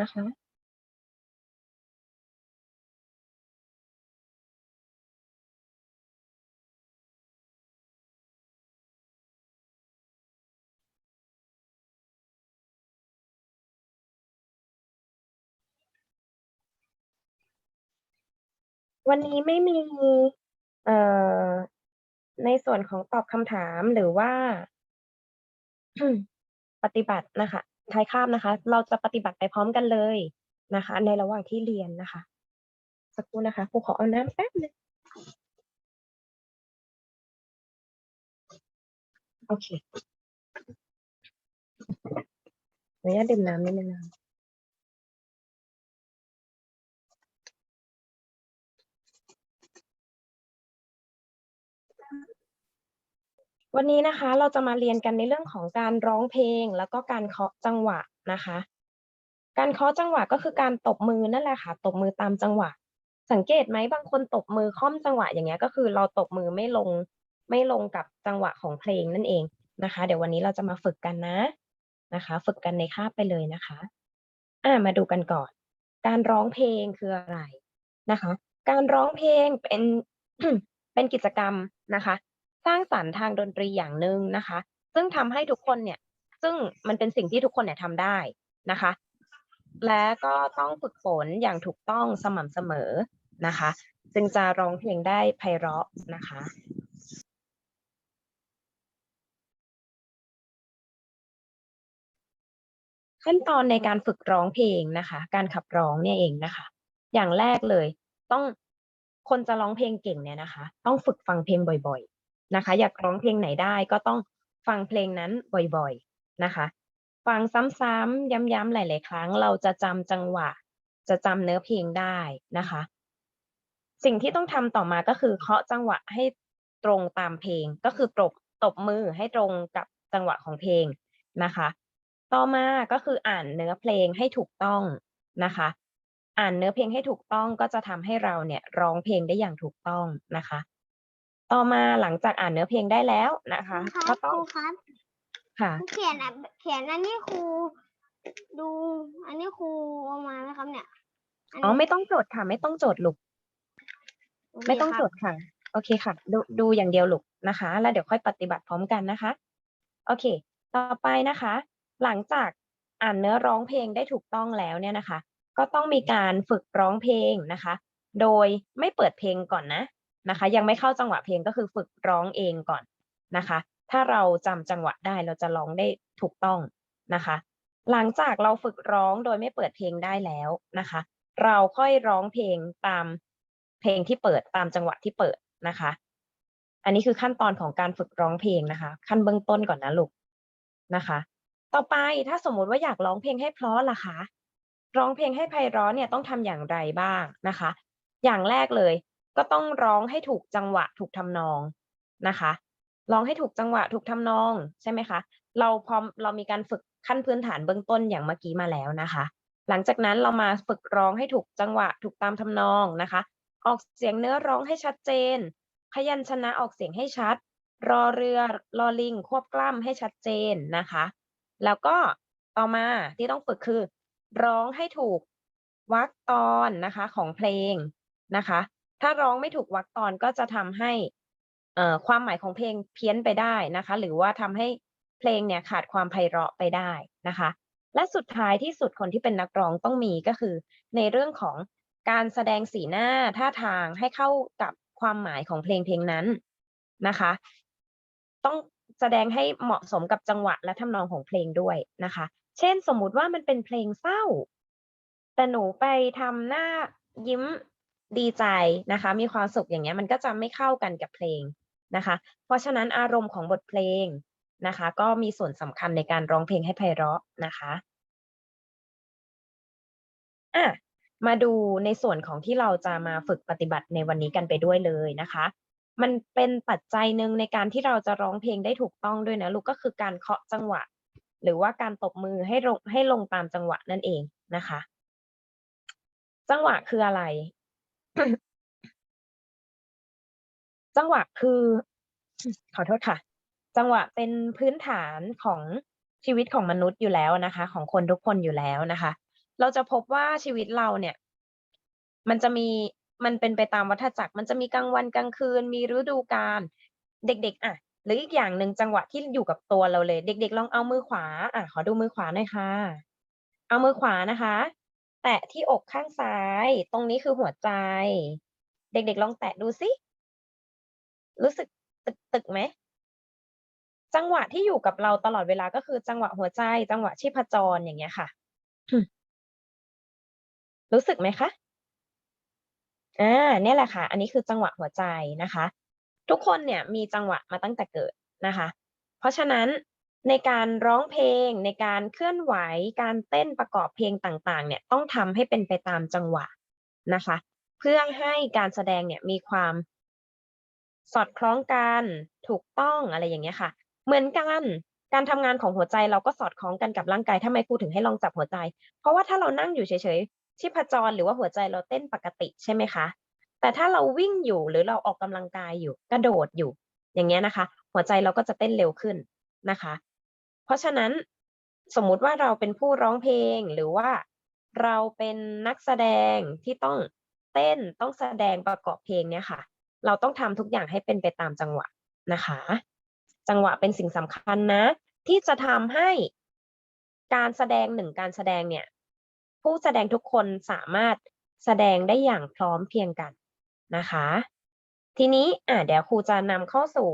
นะคะ วันนี้ไม่มีเอ่อในส่วนของตอบคำถามหรือว่า ปฏิบัตินะคะ ท้ายคาบนะคะ เราจะปฏิบัติไปพร้อมกันเลยนะคะ ในระหว่างที่เรียนนะคะ สักครู่นะคะครูขอเอาน้ำแป๊บหนึ่งโอเคขออนุญาตดื่มน้ำนิดนึงนะ วันนี้นะคะเราจะมาเรียนกันในเรื่องของการร้องเพลง แล้วก็การเคาะจังหวะนะคะ การเคาะจังหวะก็คือการตบมือนั่นแหละค่ะ ตบมือตามจังหวะ สังเกตไหมบางคนตบมือค่อมจังหวะอย่างเงี้ยก็คือเราตบมือไม่ลงไม่ลงกับจังหวะของเพลงนั่นเองนะคะ เดี๋ยววันนี้เราจะมาฝึกกันนะนะคะ ฝึกกันในคาบไปเลยนะคะอามาดูกันก่อน การร้องเพลงคืออะไรนะคะ การร้องเพลงเป็นเป็นกิจกรรมนะคะ สร้างสรรค์ทางดนตรีอย่างหนึ่งนะคะ ซึ่งทำให้ทุกคนเนี่ย ซึ่งมันเป็นสิ่งที่ทุกคนเนี่ยทำได้นะคะ และก็ต้องฝึกฝนอย่างถูกต้องสม่ำเสมอนะคะ จึงจะร้องเพลงได้ไพเราะนะคะขั้นตอนในการฝึกร้องเพลงนะคะ การขับร้องเนี่ยเองนะคะ อย่างแรกเลย ต้องคนจะร้องเพลงเก่งเนี่ยนะคะ ต้องฝึกฟังเพลงบ่อยๆ นะคะ อยากร้องเพลงไหนได้ก็ต้องฟังเพลงนั้นบ่อยๆนะคะ ฟังซ้ำๆย้ำๆหลาย ๆ ครั้ง เราจะจำจังหวะ จะจำเนื้อเพลงได้นะคะ สิ่งที่ต้องทำต่อมาก็คือเคาะจังหวะให้ตรงตามเพลง ก็คือตบตบมือให้ตรงกับจังหวะของเพลงนะคะ ต่อมาก็คืออ่านเนื้อเพลงให้ถูกต้องนะคะ อ่านเนื้อเพลงให้ถูกต้องก็จะทำให้เราเนี่ยร้องเพลงได้อย่างถูกต้องนะคะ ต่อมาหลังจากอ่านเนื้อเพลงได้แล้วนะคะครูคก็รับต้คองรูครับ ค่ะ เขียนอะเขียนอันนี้ครูดู อันนี้ครูเอามาไหมครับเนี่ยนอ๋อนี้ไม่ต้องจดค่ะ ไม่ต้องจดลูก โเคไม่ต้องครับจดค่ะ โอเคค่ะ ดูดูอย่างเดียวลูกนะคะ แล้วเดี๋ยวค่อยปฏิบัติพร้อมกันนะคะ โอเค ต่อไปนะคะ หลังจากอ่านเนื้อร้องเพลงได้ถูกต้องแล้วเนี่ยนะคะ ก็ต้องมีการฝึกร้องเพลงนะคะ โดยไม่เปิดเพลงก่อนนะ นะคะ ยังไม่เข้าจังหวะเพลงก็คือฝึกร้องเองก่อนนะคะ ถ้าเราจำจังหวะได้เราจะร้องได้ถูกต้องนะคะ หลังจากเราฝึกร้องโดยไม่เปิดเพลงได้แล้วนะคะ เราค่อยร้องเพลงตามเพลงที่เปิดตามจังหวะที่เปิดนะคะ อันนี้คือขั้นตอนของการฝึกร้องเพลงนะคะ ขั้นเบื้องต้นก่อนนะลูกนะคะ ต่อไปถ้าสมมุติว่าอยากร้องเพลงให้เพราะล่ะคะ ร้องเพลงให้ไพเราะเนี่ยต้องทำอย่างไรบ้างนะคะ อย่างแรกเลย ก็ต้องร้องให้ถูกจังหวะถูกทำนองนะคะร้องให้ถูกจังหวะถูกทำนองใช่ไหมคะ เราพร้อมเรามีการฝึกขั้นพื้นฐานเบื้องต้นอย่างเมื่อกี้มาแล้วนะคะ หลังจากนั้นเรามาฝึกร้องให้ถูกจังหวะถูกตามทำนองนะคะ ออกเสียงเนื้อร้องให้ชัดเจน พยัญชนะออกเสียงให้ชัด รอเรือรอลิง ควบกล้ำให้ชัดเจนนะคะ แล้วก็ต่อมาที่ต้องฝึกคือ ร้องให้ถูกวรรคตอนนะคะของเพลงนะคะ ถ้าร้องไม่ถูกวรรคตอนก็จะทำให้เอ่อความหมายของเพลงเพี้ยนไปได้นะคะ หรือว่าทำให้เพลงเนี่ยขาดความไพเราะไปได้นะคะ และสุดท้ายที่สุดคนที่เป็นนักร้องต้องมีก็คือ ในเรื่องของการแสดงสีหน้าท่าทางให้เข้ากับความหมายของเพลงเพลงนั้นนะคะ ต้องแสดงให้เหมาะสมกับจังหวะและทำนองของเพลงด้วยนะคะ เช่นสมมุติว่ามันเป็นเพลงเศร้า แต่หนูไปทำหน้ายิ้ม ดีใจนะคะ มีความสุขอย่างเงี้ยมันก็จะไม่เข้ากันกับเพลงนะคะ เพราะฉะนั้นอารมณ์ของบทเพลงนะคะ ก็มีส่วนสำคัญในการร้องเพลงให้ไพเราะนะคะอะมาดูในส่วนของที่เราจะมาฝึกปฏิบัติในวันนี้กันไปด้วยเลยนะคะ มันเป็นปัจจัยหนึ่งในการที่เราจะร้องเพลงได้ถูกต้องด้วยนะลูกก็คือการเคาะจังหวะ หรือว่าการตบมือให้ลงให้ลงตามจังหวะนั่นเองนะคะ จังหวะคืออะไร จังหวะคือ ขอโทษค่ะ จังหวะเป็นพื้นฐานของชีวิตของมนุษย์อยู่แล้วนะคะ ของคนทุกคนอยู่แล้วนะคะ เราจะพบว่าชีวิตเราเนี่ย มันจะมีมันเป็นไปตามวัฏจักร มันจะมีกลางวันกลางคืน มีฤดูกาลเด็ก ๆ อะ หรืออีกอย่างหนึ่งจังหวะที่อยู่กับตัวเราเลย เด็ก ๆ ลองเอามือขวา อะขอดูมือขวาหน่อยค่ะ เอามือขวานะคะ แตะที่อกข้างซ้าย ตรงนี้คือหัวใจ เด็กๆลองแตะดูสิรู้สึกตึกๆไหมจังหวะที่อยู่กับเราตลอดเวลาก็คือจังหวะหัวใจ จังหวะชีพจรอย่างเงี้ยค่ะ รู้สึกไหมคะอ่าเนี่ยแหละค่ะ อันนี้คือจังหวะหัวใจนะคะ ทุกคนเนี่ยมีจังหวะมาตั้งแต่เกิดนะคะ เพราะฉะนั้น ในการร้องเพลง ในการเคลื่อนไหว การเต้นประกอบเพลงต่างๆ เนี่ยต้องทำให้เป็นไปตามจังหวะนะคะ เพื่อให้การแสดงเนี่ยมีความสอดคล้องกันถูกต้องอะไรอย่างเงี้ยค่ะ เหมือนกันการทำงานของหัวใจเราก็สอดคล้องกันกับร่างกายทำไมครูถึงให้ลองจับหัวใจ เพราะว่าถ้าเรานั่งอยู่เฉยๆชีพจรหรือว่าหัวใจเราเต้นปกติใช่ไหมคะ แต่ถ้าเราวิ่งอยู่หรือเราออกกำลังกายอยู่ กระโดดอยู่ อย่างเงี้ยนะคะ หัวใจเราก็จะเต้นเร็วขึ้นนะคะ เพราะฉะนั้นสมมุติว่าเราเป็นผู้ร้องเพลงหรือว่าเราเป็นนักแสดงที่ต้องเต้นต้องแสดงประกอบเพลงเนี่ยค่ะ เราต้องทำทุกอย่างให้เป็นไปตามจังหวะนะคะ จังหวะเป็นสิ่งสำคัญนะ ที่จะทำให้การแสดงหนึ่งการแสดงเนี่ย ผู้แสดงทุกคนสามารถแสดงได้อย่างพร้อมเพรียงกันนะคะ ทีนี้อะเดี๋ยวครูจะนำเข้าสู่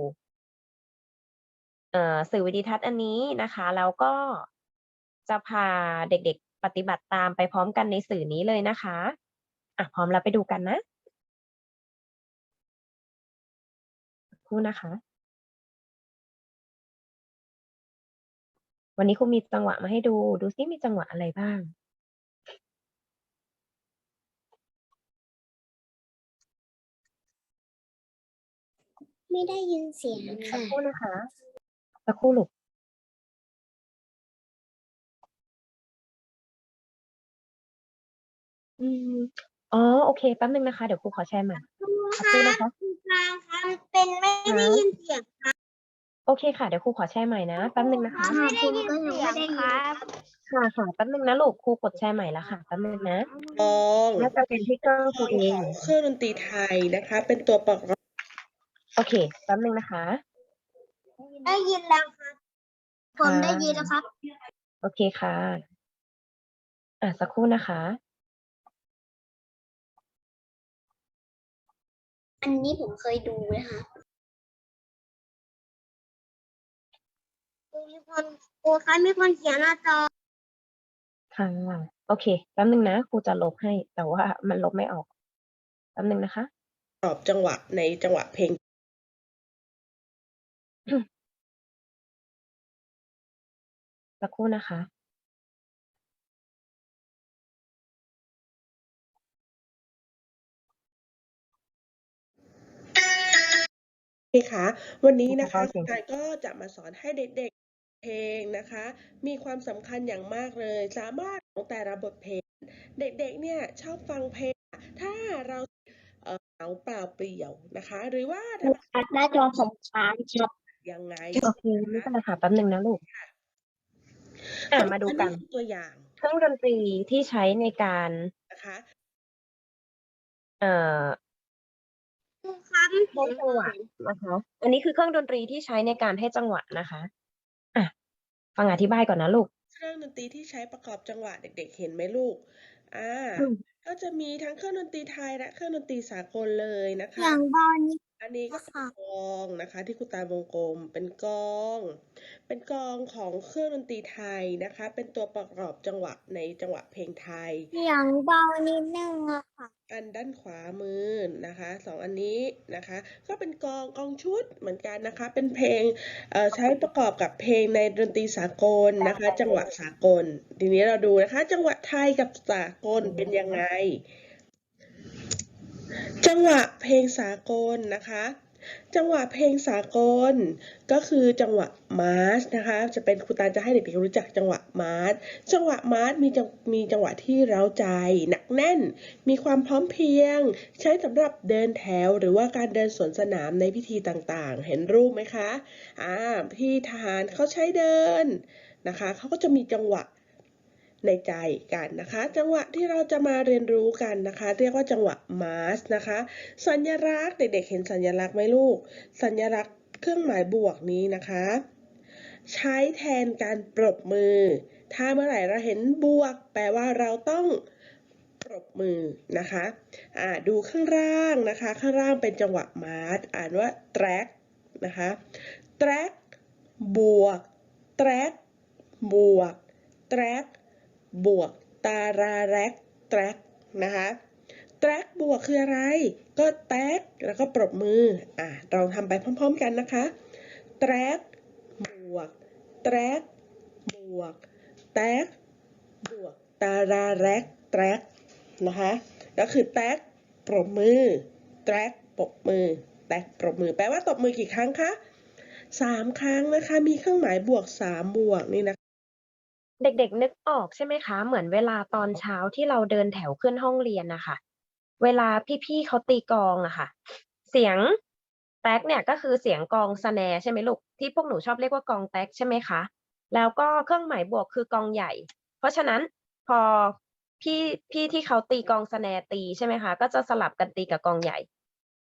สื่อวิดีทัศน์อันนี้นะคะแล้วก็จะพาเด็กๆปฏิบัติตามไปพร้อมกันในสื่อนี้เลยนะคะอะพร้อมแล้วไปดูกันนะสักครู่นะคะ วันนี้ครูมีจังหวะมาให้ดู ดูซิมีจังหวะอะไรบ้างไม่ได้ยินเสียงสักค่ะครู่นะคะ สักครู่ลูกอืม อ๋อ โอเค แป๊บหนึ่งนะคะ เดี๋ยวครูขอแชร์ใหม่ครูสักคะครู่นะคะครูกลางคะมันเป็นไม่ได้ยินเสียงโอเคค่ะ เดี๋ยวครูขอแชร์ใหม่นะ แป๊บหนึ่งนะคะ ไม่ได้ยินเสียงครับ ค่ะค่ะแป๊บหนึ่งนะลูก ครูกดแชร์ใหม่แล้วค่ะ แป๊บหนึ่งนะกลองน่าจะเป็นที่เครื่องครูเอง เครื่องดนตรีไทยนะคะ เป็นตัวประกอบ โอเค แป๊บหนึ่งนะคะ ได้ยินแล้วครับ ผมค่ะได้ยินแล้วครับ โอเคค่ะ อะสักครู่นะคะ อันนี้ผมเคยดูนะคะครูมีคนครูคะมีคนเขียนหน้าจอค่ะโอเคแป๊บหนึ่งนะครูจะลบให้ แต่ว่ามันลบไม่ออกแป๊บหนึ่งนะคะประกอบจังหวะในจังหวะเพลง สักครู่นะคะนี่ค่ะ วันนี้นะคะโอเคคุณกายก็จะมาสอนให้เด็กๆเพลงนะคะ มีความสำคัญอย่างมากเลย สามารถของแต่ละบทเพลง เด็กๆเนี่ยชอบฟังเพลง ถ้าเราเอ่อเหงาเปล่าเปลี่ยวนะคะ หรือว่าถ้าอัดหน้าจอผมค้างครับ ยังไงโอเคไม่เป็นไรค่ะแป๊บหนึ่งนะลูกอะมาดูกันอัคือตัวอย่างเครื่องดนตรีที่ใช้ในการนะคะเอ่อครูครับให้จังหวะนะคะ อันนี้คือเครื่องดนตรีที่ใช้ในการให้จังหวะนะคะอะฟังอธิบายก่อนนะลูก เครื่องดนตรีที่ใช้ประกอบจังหวะเด็ก ๆ เห็นไหมลูก อ่าอืมก็จะมีทั้งเครื่องดนตรีไทยและเครื่องดนตรีสากลเลยนะคะ อย่างบอลนี้ อันนี้ก็เป็นค่ะกลองนะคะ ที่คุณตาวงกลมเป็นกลอง เป็นกลองของเครื่องดนตรีไทยนะคะ เป็นตัวประกอบจังหวะในจังหวะเพลงไทยอย่างเบานิดนึงอะค่ะ อันด้านขวามือนะคะสองอันนี้นะคะ ก็เป็นกลองกลองชุดเหมือนกันนะคะ เป็นเพลงเอ่อใช้ประกอบกับเพลงในดนตรีสากลนะคะ จังหวะสากล ทีนี้เราดูนะคะ จังหวะไทยกับสากลเป็นยังไง จังหวะเพลงสากลนะคะ จังหวะเพลงสากล ก็คือจังหวะมาร์ชนะคะ จะเป็นครูตาจะให้เด็กๆรู้จักจังหวะมาร์ชจังหวะมาร์ชมีจังมีจังหวะที่เร้าใจ หนักแน่น มีความพร้อมเพียง ใช้สำหรับเดินแถว หรือว่าการเดินสวนสนามในพิธีต่างๆ เห็นรูปไหมคะอ่าที่ทหารเขาใช้เดินนะคะเขาก็จะมีจังหวะ ในใจกันนะคะ จังหวะที่เราจะมาเรียนรู้กันนะคะ เรียกว่าจังหวะมาสนะคะ สัญลักษณ์เด็กๆเห็นสัญลักษณ์ไหมลูก สัญลักษณ์เครื่องหมายบวกนี้นะคะ ใช้แทนการปรบมือ ถ้าเมื่อไหร่เราเห็นบวก แปลว่าเราต้องปรบมือนะคะอ่าดูข้างล่างนะคะ ข้างล่างเป็นจังหวะมาสอ่านว่า track นะคะ track บวก track บวก track บวกตาราแรก track นะคะ track บวกคืออะไร ก็ tag แล้วก็ปรบมืออะลองทำไปพร้อมๆกันนะคะ track บวก track บวก tag บวกตาราแรก track นะคะก็คือ tag ปรบมือ track ปรบมือ tag ปรบมือ แปลว่าตบมือกี่ครั้งคะสามครั้งนะคะ มีเครื่องหมายบวกสามบวกนี่นะคะ เด็กๆนึกออกใช่ไหมคะ เหมือนเวลาตอนเช้าที่เราเดินแถวขึ้นห้องเรียนนะคะเวลาพี่ๆเขาตีกลองอะค่ะ เสียงแต๊กเนี่ยก็คือเสียงกลองสแนร์ใช่ไหมลูกที่พวกหนูชอบเรียกว่ากลองแต๊กใช่ไหมคะแล้วก็เครื่องหมายบวกคือกลองใหญ่ เพราะฉะนั้นพอพี่พี่ที่เขาตีกลองสแนร์ตีใช่ไหมคะก็จะสลับกันตีกับกลองใหญ่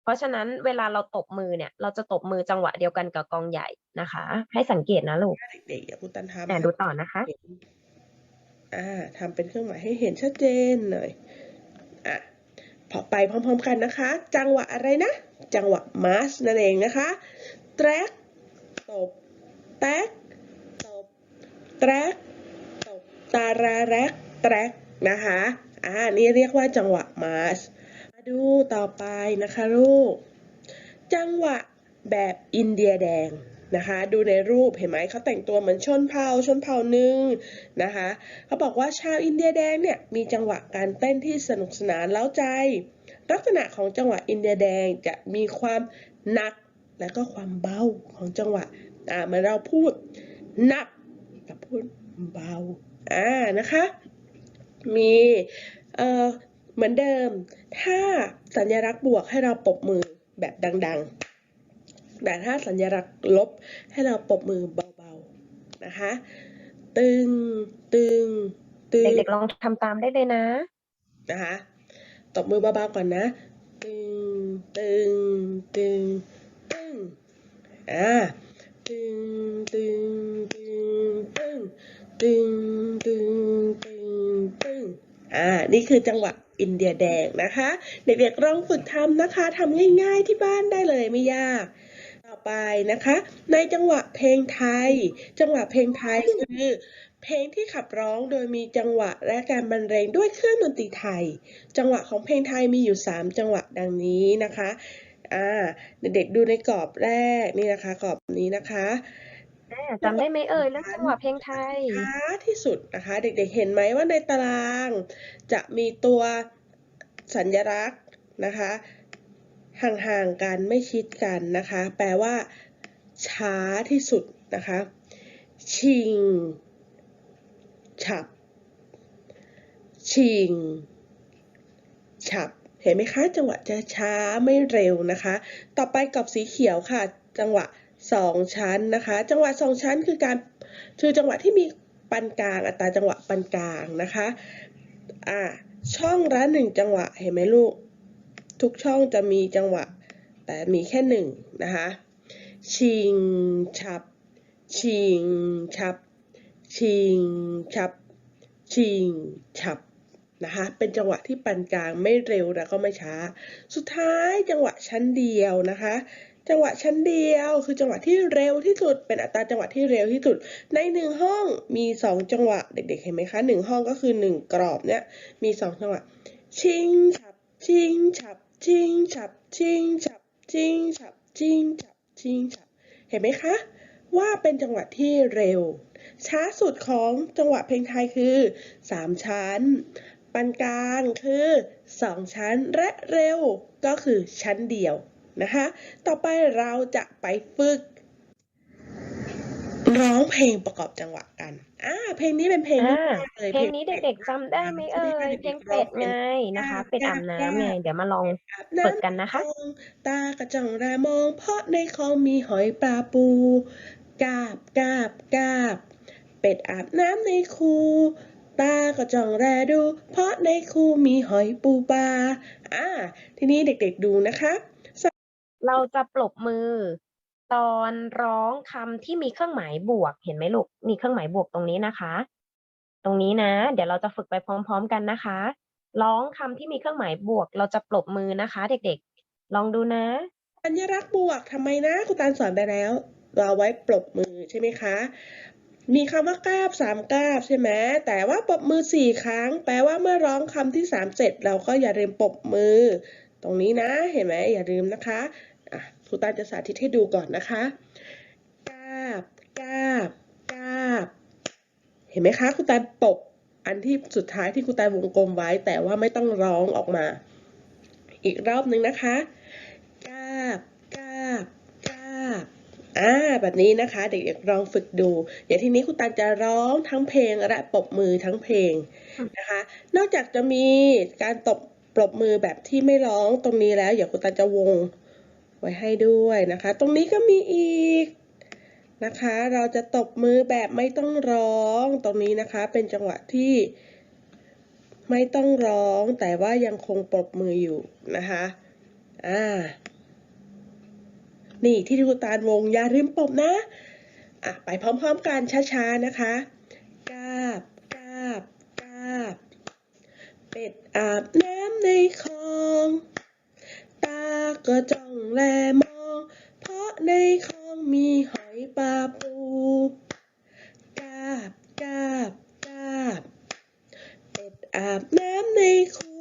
ราะฉะนั้นเวลาเราตบมือเนี่ย เราจะตบมือจังหวะเดียวกันกับกลองใหญ่นะคะ ให้สังเกตนะลูกเด็กๆอย่าพูดตันทำอะดูต่อนะคะเห็นอ่าทำเป็นเครื่องหมายให้เห็นชัดเจนหน่อยอะพอไปพร้อมๆกันนะคะ จังหวะอะไรนะ จังหวะมาสนั่นเองนะคะ track ตบ tag ตบ track ตบตาราแรก track นะคะอ่านี่เรียกว่าจังหวะมาสมา ดูต่อไปนะคะลูก จังหวะแบบอินเดียแดงนะคะ ดูในรูปเห็นไหมเขาแต่งตัวเหมือนชนเผ่าชนเผ่าหนึ่งนะคะเขาบอกว่าชาวอินเดียแดงเนี่ยมีจังหวะการเต้นที่สนุกสนานเล้าใจ ลักษณะของจังหวะอินเดียแดงจะมีความหนักและก็ความเบาของจังหวะอ่าเมือนเราพูดหนักกับพูดเบาอ่านะคะ มีเอ่อ เหมือนเดิม ถ้าสัญลักษณ์บวกให้เราปรบมือแบบดัง ๆ แต่ถ้าสัญลักษณ์ลบให้เราปรบมือเบาๆ นะคะ ตึง ตึง ตึง เด็กๆลองทำตามได้เลยนะ นะคะ ตบมือเบาๆก่อนนะ ตึง ตึง ตึง ตึง อ่า ตึง ตึง ตึง ตึง ตึง ตึง ตึง ตึง อ่า นี่คือจังหวะ อินเดียแดงนะคะ เด็กๆลองฝึกทำนะคะทำง่าย ๆที่บ้านได้เลยไม่ยาก ต่อไปนะคะ ในจังหวะเพลงไทย จังหวะเพลงไทยคือเพลงที่ขับร้องโดยมีจังหวะและการบรรเลงด้วยเครื่องดนตรีไทย จังหวะของเพลงไทยมีอยู่ 3 จังหวะดังนี้นะคะ อ่า เด็กๆดูในกรอบแรกนี่นะคะ กรอบนี้นะคะ อ่าจำได้ไหมเอ่ยเรื่องจังหวะเพลงไทย ช้าที่สุดนะคะ เด็กๆเห็นไหมว่าในตาราง จะมีตัวสัญลักษณ์นะคะ ห่างๆกันไม่ชิดกันนะคะ แปลว่า ช้าที่สุดนะคะ ชิง ฉับ ชิง ฉับ เห็นไหมคะ จังหวะจะช้าไม่เร็วนะคะ ต่อไปกรอบสีเขียวค่ะ จังหวะ สองชั้นนะคะ จังหวะสองชั้นคือการคือจังหวะที่มีปานกลาง อัตราจังหวะปานกลางนะคะอ่าช่องละหนึ่งจังหวะเห็นไหมลูก ทุกช่องจะมีจังหวะ แต่มีแค่หนึ่งนะคะชิงฉับ ชิงฉับ ชิงฉับ ชิงฉับนะคะเป็นจังหวะที่ปานกลางไม่เร็วแล้วก็ไม่ช้า สุดท้ายจังหวะชั้นเดียวนะคะ จังหวะชั้นเดียว คือจังหวะที่เร็วที่สุด เป็นอัตราจังหวะที่เร็วที่สุด ในหนึ่งห้องมีสองจังหวะเด็กๆเห็นไหมคะหนึ่งห้องก็คือหนึ่งกรอบเนี่ยมีสองจังหวะชิงฉับชิงฉับชิงฉับชิงฉับชิงฉับชิงฉับชิงฉับเห็นไหมคะ ว่าเป็นจังหวะที่เร็ว ช้าสุดของจังหวะเพลงไทยคือสามชั้นปานกลางคือสองชั้นและเร็วก็คือชั้นเดียว นะคะ ต่อไปเราจะไปฝึกร้องเพลงประกอบจังหวะกัน อ่า เพลงนี้เป็นเพลงอ่าแรกเลยเพลงนี้เด็กๆจำได้ไหมเอ่ยเพลงเป็ดไงนะคะ เป็ดอาบน้ำไงเดี๋ยวมาลองอาบฝึกกันนะคะมองตากระจ่องแรมอง เพราะในคลองมีหอยปลาปู กาบกาบกาบ เป็ดอาบน้ำในคูตาก็จ้องแลดู เพราะในคูมีหอยปูปลาอ่า ทีนี้เด็กๆดูนะคะ เราจะปรบมือ ตอนร้องคำที่มีเครื่องหมายบวก เห็นไหมลูก มีเครื่องหมายบวกตรงนี้นะคะ ตรงนี้นะ เดี๋ยวเราจะฝึกไปพร้อม ๆ กันนะคะ ร้องคำที่มีเครื่องหมายบวก เราจะปรบมือนะคะ เด็กๆ ลองดูนะสัญลักษณ์บวกทำไมนะคุณตาลสอนไปแล้ว เราไว้ปรบมือใช่ไหมคะ มีคำว่ากราบสามกราบใช่ไหมแต่ว่าปรบมือสี่ครั้ง แปลว่าเมื่อร้องคำที่สามเสร็จเราก็อย่าลืมปรบมือ ตรงนี้นะเห็นไหมอย่าลืมนะคะ ครูตาจะสาธิตให้ดูก่อนนะคะกาบกาบกาบ เห็นไหมคะครูตาลปบอันที่สุดท้ายที่ครูตาวงกลมไว้ แต่ว่าไม่ต้องร้องออกมา อีกรอบหนึ่งนะคะกาบกาบกาบอ่าแบบนี้นะคะ เด็กๆลองฝึกดูอย่างทีนี้คุณตาจะร้องทั้งเพลงและปรบมือทั้งเพลงนะคะ นอกจากจะมีการตบปรบมือแบบที่ไม่ร้องตรงนี้แล้ว เดี๋ยวคุณตาจะวง ไว้ให้ด้วยนะคะ ตรงนี้ก็มีอีกนะคะ เราจะตบมือแบบไม่ต้องร้อง ตรงนี้นะคะเป็นจังหวะที่ไม่ต้องร้องแต่ว่ายังคงปรบมืออยู่นะคะ อ่า นี่ที่ครูตาลวงอย่าลืมปรบนะ อะไปพร้อมๆกันช้าๆนะคะกาบกาบกาบ เป็ดอาบน้ำในคลอง ตาก็จ แลมอง เพราะในคลองมีหอยปลาปูกาบกาบกาบเป็ดอาบน้ำในคู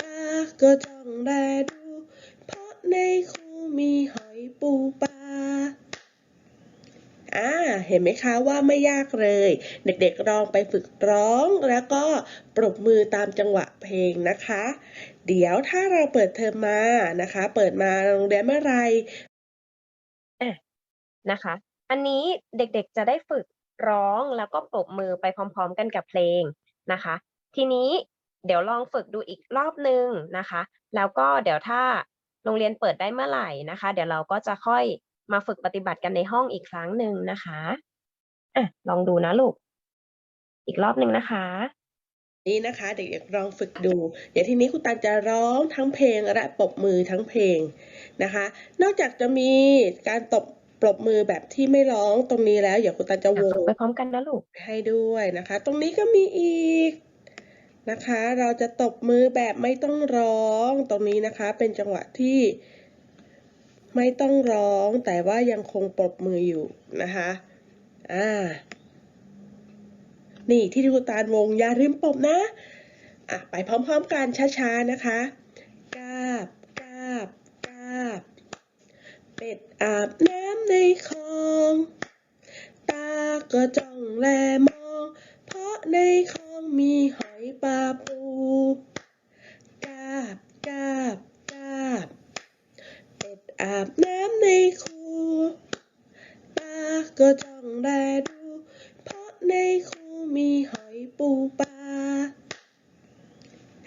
ตาก็จ้องแลดู เพราะในคูมีหอยปูปลาอ่า เห็นไหมคะว่าไม่ยากเลย เด็กๆลองไปฝึกร้องแล้วก็ปรบมือตามจังหวะเพลงนะคะ เดี๋ยวถ้าเราเปิดเทอมมานะคะ เปิดมาโรงเรียนเมื่อไหรนะคะ อันนี้เด็กๆจะได้ฝึกร้องแล้วก็ปรบมือไปพร้อมๆกันกับเพลงนะคะ ทีนี้เดี๋ยวลองฝึกดูอีกรอบหนึ่งนะคะ แล้วก็เดี๋ยวถ้าโรงเรียนเปิดได้เมื่อไหร่นะคะ เดี๋ยวเราก็จะค่อย มาฝึกปฏิบัติกันในห้องอีกครั้งหนึ่งนะคะอะลองดูนะลูก อีกรอบหนึ่งนะคะ นี่นะคะเด็กๆลองฝึกดู เดี๋ยวทีนี้คุณตาลจะร้องทั้งเพลงและปรบมือทั้งเพลงนะคะ นอกจากจะมีการตบปรบมือแบบที่ไม่ร้องตรงนี้แล้ว เดี๋ยวคุณตาลจะวอะงฝึกไปพร้อมกันนะลูกให้ด้วยนะคะ ตรงนี้ก็มีอีกนะคะ เราจะตบมือแบบไม่ต้องร้องตรงนี้นะคะ เป็นจังหวะที่ ไม่ต้องร้องแต่ว่ายังคงปรบมืออยู่นะคะ อ่า นี่ที่ดูตาลวงอย่าลืมปรบนะ อะ ไปพร้อมๆกันช้าๆนะคะกาบกาบกาบ เป็ดอาบน้ำในคลอง ตาก็จ้องแลมอง เพราะในคลองมีหอยปลาปู กาบ กาบ กาบ เป็ดอาบน้ำในคู ตาก็จ้องแลดู เพราะในคูมีหอยปูปลา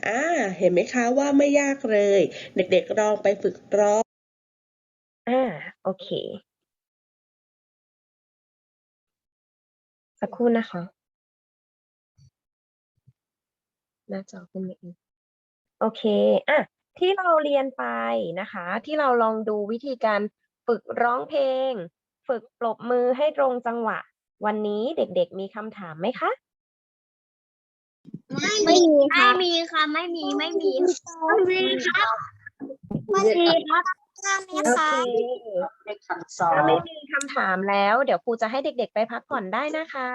อ่า เห็ นไหมคะว่าไม่ยากเลย เด็กๆลองไปฝึกร้องอ่าโอเค สักครู่นะคะ หน้าจอขึ้นมาอีกโอเคอะที่เราเรียนไปนะคะ ที่เราลองดูวิธีการฝึกร้องเพลง ฝึกปรบมือให้ตรงจังหวะ วันนี้เด็กๆมีคำถามไหมคะ ไม่มีไม่มีค่ะไม่มีไม่มีไม่มีครับไม่มีครับไม่มีโอครัเคบถ้าไม่มีคำถามแล้ว เดี๋ยวครูจะให้เด็ก ๆ ไปพักผ่อนได้นะคะ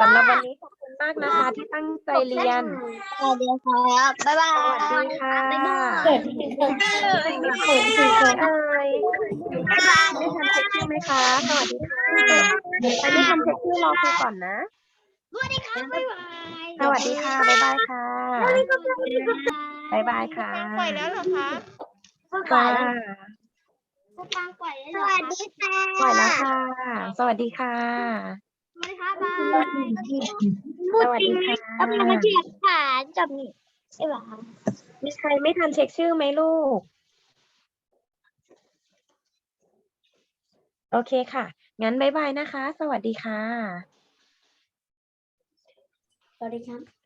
สำหรับวันนี้ขอบคุณมากนะคะ ที่ตั้งใจเรียนสวัสดีครับบ๊ายบาสยวัสดีค่ะบ๊ายบายเอ้ยไม่ทันเช็คชื่อไหมคะสวัสดีค่ะใครไม่ทันเช็คชื่อรอครูก่อนนะ สวัสดีครับบ๊ายบายสวัสดีค่ะ บ๊ายบายค่ะ บ๊ายบายค่ะ ปล่อยแล้วเหรอคะค่ะผู้ฟังปล่อยแล้วสวัสดีค่ะปล่อยแล้วค่ะ สวัสดีค่ะ สวัสดีค่ะบายสวัสดีค่ะ กำลังมาเทียบฐานกับนี่ใช่ไหมคะมีใครไม่ทันเช็คชื่อไหมลูก โอเคค่ะ งั้นบ๊ายบายนะคะ สวัสดีค่ะ สวัสดีครับ